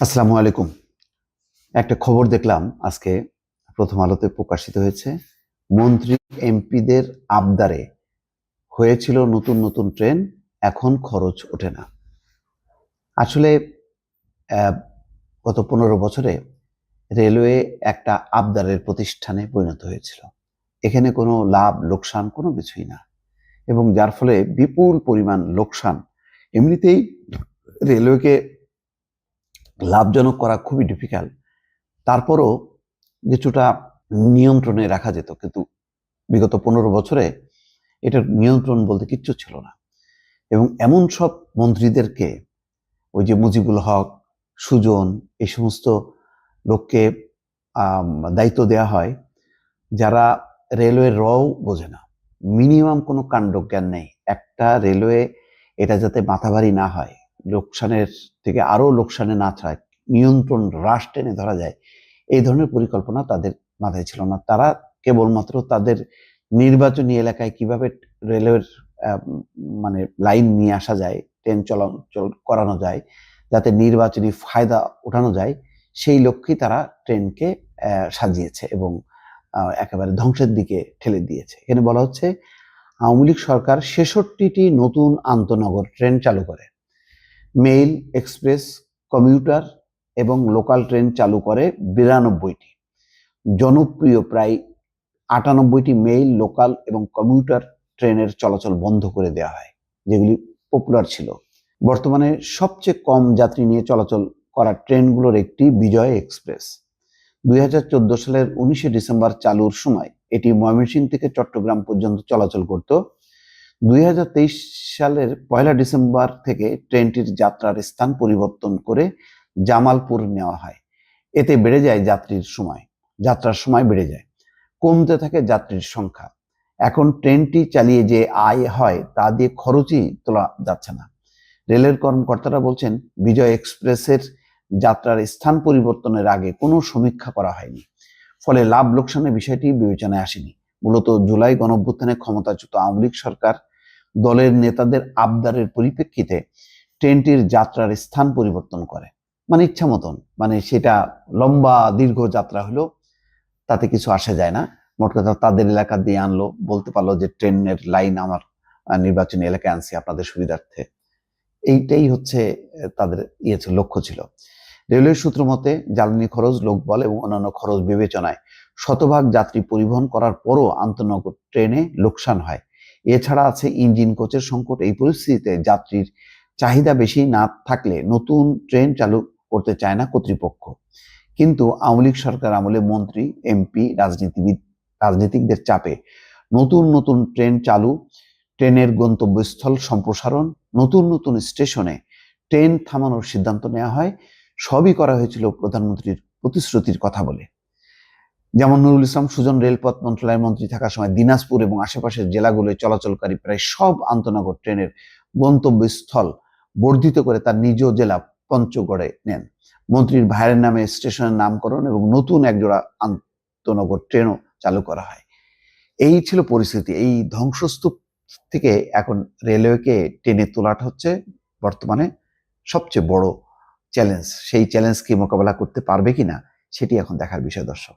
আসসালামু আলাইকুম। একটা খবর দেখলাম, আজকে প্রথম আলোতে প্রকাশিত হয়েছে। মন্ত্রী এমপিদের আবদারে হয়েছিল নতুন নতুন ট্রেন, এখন খরচ ওঠে না। আসলে গত পনেরো বছরে রেলওয়ে একটা আবদারের প্রতিষ্ঠানে পরিণত হয়েছিল। এখানে কোনো লাভ, লোকসান কোনো কিছুই না। এবং যার ফলে বিপুল পরিমাণ লোকসান এমনিতেই রেলওয়েকে লাভজনক করা খুবই ডিফিকাল্ট তারপরও কিছুটা নিয়ন্ত্রণে রাখা যেত, কিন্তু বিগত পনেরো বছরে এটার নিয়ন্ত্রণ বলতে কিচ্ছু ছিল না। এবং এমন সব মন্ত্রীদেরকে ওই যে মুজিবুল হক, সুজন, এই সমস্ত লোককে দায়িত্ব দেয়া হয়, যারা রেলওয়ের রও বোঝে না। মিনিমাম কোনো কাণ্ডজ্ঞান নেই। একটা রেলওয়ে এটা যাতে মাথাভারী না হয় লোকসানের থেকে আরও লোকসানে না ছাড়ায়, নিয়ন্ত্রণ হ্রাস টেনে ধরা যায়, এই ধরনের পরিকল্পনা তাদের মাথায় ছিল না। তারা কেবলমাত্র তাদের নির্বাচনী এলাকায় কীভাবে রেলওয়ের মানে লাইন নিয়ে আসা যায়, ট্রেন চলাচল করানো যায়, যাতে নির্বাচনী ফায়দা ওঠানো যায়, সেই লক্ষ্যেই তারা ট্রেনকে সাজিয়েছে এবং একেবারে ধ্বংসের দিকে ঠেলে দিয়েছে। এখানে বলা হচ্ছে, আওয়ামী লীগ সরকার ছেষট্টিটি নতুন আন্তনগর ট্রেন চালু করে। মেইল এক্সপ্রেস কমিউটার এবং লোকাল ট্রেন চালু করে বিরানব্বইটি। জনপ্রিয় প্রায় আটানব্বইটি মেইল লোকাল এবং কমিউটার ট্রেনের চলাচল বন্ধ করে দেওয়া হয়, যেগুলি পপুলার ছিল। বর্তমানে সবচেয়ে কম যাত্রী নিয়ে চলাচল করা ট্রেনগুলোর একটি বিজয় এক্সপ্রেস দুই হাজার চোদ্দ সালের উনিশে ডিসেম্বর চালুর সময় এটি ময়মনসিংহ থেকে চট্টগ্রাম পর্যন্ত চলাচল করত। দুই হাজার তেইশ সালের পয়লা ডিসেম্বর থেকে ট্রেনটির যাত্রার স্থান পরিবর্তন করে জামালপুর নেওয়া হয়। এতে বেড়ে যায় যাত্রীর সময়। যাত্রার সময় বেড়ে যায়। কমতে থাকে যাত্রীর সংখ্যা। এখন ট্রেনটি চালিয়ে যে আয় হয় তা দিয়ে খরচই তোলা যাচ্ছে না। রেলের কর্মকর্তারা বলছেন, বিজয় এক্সপ্রেসের যাত্রার স্থান পরিবর্তনের আগে কোনো সমীক্ষা করা হয়নি। ফলে লাভ লোকসানের বিষয়টি বিবেচনায় আসেনি। মূলত জুলাই গণঅভ্যুত্থানে ক্ষমতাচ্যুত আওয়ামী লীগ সরকার দলের নেতাদের আবদারের পরিপ্রেক্ষিতে ট্রেনটির যাত্রার স্থান পরিবর্তন করে। মানে ইচ্ছা মতন। মানে সেটা লম্বা, দীর্ঘ যাত্রা হলো, তাতে কিছু আসে যায় না। মোট কথা তাদের এলাকা দিয়ে আনলো, বলতে পারল যে ট্রেনের লাইন আমার নির্বাচনী এলাকায় আনছি আপনাদের সুবিধার্থে। এইটাই হচ্ছে তাদের ইয়ে লক্ষ্য ছিল। রেলওয়ে সূত্র মতে, জ্বালানি খরচ, লোকবল এবং অন্যান্য খরচ বিবেচনায় শতভাগ যাত্রী পরিবহন করার পরও আন্তনগর ট্রেনে লোকসান হয়। এছাড়া আছে ইঞ্জিন কোচের সংকট। এই পরিস্থিতিতে যাত্রীর চাহিদা বেশি না থাকলে নতুন ট্রেন চালু করতে চায় না কর্তৃপক্ষ। কিন্তু আওয়ামী লীগ সরকার আমলে মন্ত্রী, এমপি, রাজনীতিবিদ, রাজনীতিকদের চাপে নতুন নতুন ট্রেন চালু, ট্রেনের গন্তব্যস্থল সম্প্রসারণ, নতুন নতুন স্টেশনে ট্রেন থামানোর সিদ্ধান্ত নেওয়া হয়, সবই করা হয়েছিল প্রধানমন্ত্রীর প্রতিশ্রুতির কথা বলে। যেমন নুরুল ইসলাম সুজন রেলপথ মন্ত্রণালয়ের মন্ত্রী থাকার সময় দিনাজপুর এবং আশেপাশের জেলাগুলোয় চলাচলকারী প্রায় সব আন্তনগর ট্রেনের গন্তব্যস্থল বর্ধিত করে তার নিজ জেলা পঞ্চগড়ে নেন। মন্ত্রীর ভাইয়ের নামে স্টেশনের নামকরণ এবং নতুন একজোড়া আন্তনগর ট্রেনও চালু করা হয়। এই ছিল পরিস্থিতি। এই ধ্বংসস্তূপ থেকে এখন রেলওয়েকে টেনে তোলাটা হচ্ছে বর্তমানে সবচেয়ে বড় চ্যালেঞ্জ। সেই চ্যালেঞ্জকে মোকাবেলা করতে পারবে কিনা সেটি এখন দেখার বিষয়, দর্শক।